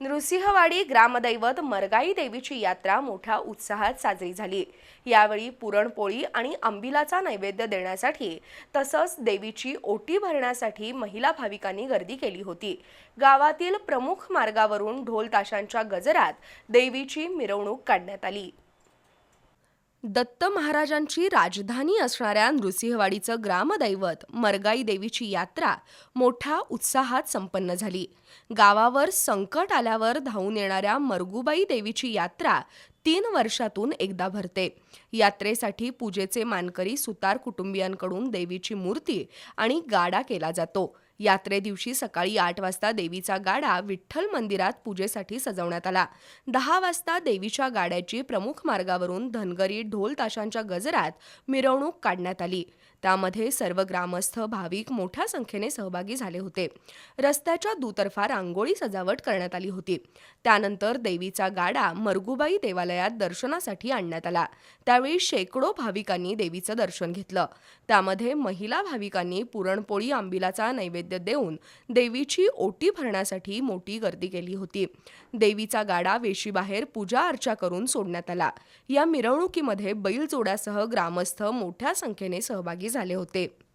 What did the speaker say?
नृसिंहवाडी ग्रामदैवत मरगाई देवीची यात्रा मोठ्या उत्साहात साजरी झाली. यावेळी पुरणपोळी आणि आंबिलाचा नैवेद्य देण्यासाठी तसंच देवीची ओटी भरण्यासाठी महिला भाविकांनी गर्दी केली होती. गावातील प्रमुख मार्गावरून ढोल ताशांच्या गजरात देवीची मिरवणूक काढण्यात आली. दत्त महाराजांची राजधानी असणाऱ्या नृसिंहवाडीचं ग्रामदैवत मरगाई देवीची यात्रा मोठ्या उत्साहात संपन्न झाली. गावावर संकट आल्यावर धावून येणाऱ्या मरगुबाई देवीची यात्रा तीन वर्षातून एकदा भरते. यात्रेसाठी पूजेचे मानकरी सुतार कुटुंबियांकडून देवीची मूर्ती आणि गाडा केला जातो. यात्रे दिवशी सकाळी आठ वाजता देवीचा गाडा विठ्ठल मंदिरात पूजेसाठी सजवण्यात आला. दहा वाजता देवीच्या गाड्याची प्रमुख मार्गावरून धनगरी ढोल ताशांच्या गजरात मिरवणूक काढण्यात आली. त्यामध्ये सर्व ग्रामस्थ भाविक मोठ्या संख्येने सहभागी झाले होते. रस्त्याच्या दुतर्फा रांगोळी सजावट करण्यात आली होती. त्यानंतर देवीचा गाडा मरगुबाई देवालयात दर्शनासाठी आणण्यात आला. त्यावेळी शेकडो भाविकांनी देवीचं दर्शन घेतलं. त्यामध्ये महिला भाविकांनी पुरणपोळी आंबिलाचा नैवेद्य देऊन देवीची ओटी भरण्यासाठी मोठी गर्दी केली होती. देवीचा गाडा वेशीबाहेर पूजा अर्चा करून सोडण्यात आला. या मिरवणुकीमध्ये बैलजोड्यासह ग्रामस्थ मोठ्या संख्येने सहभागी सहभागी झाले होते.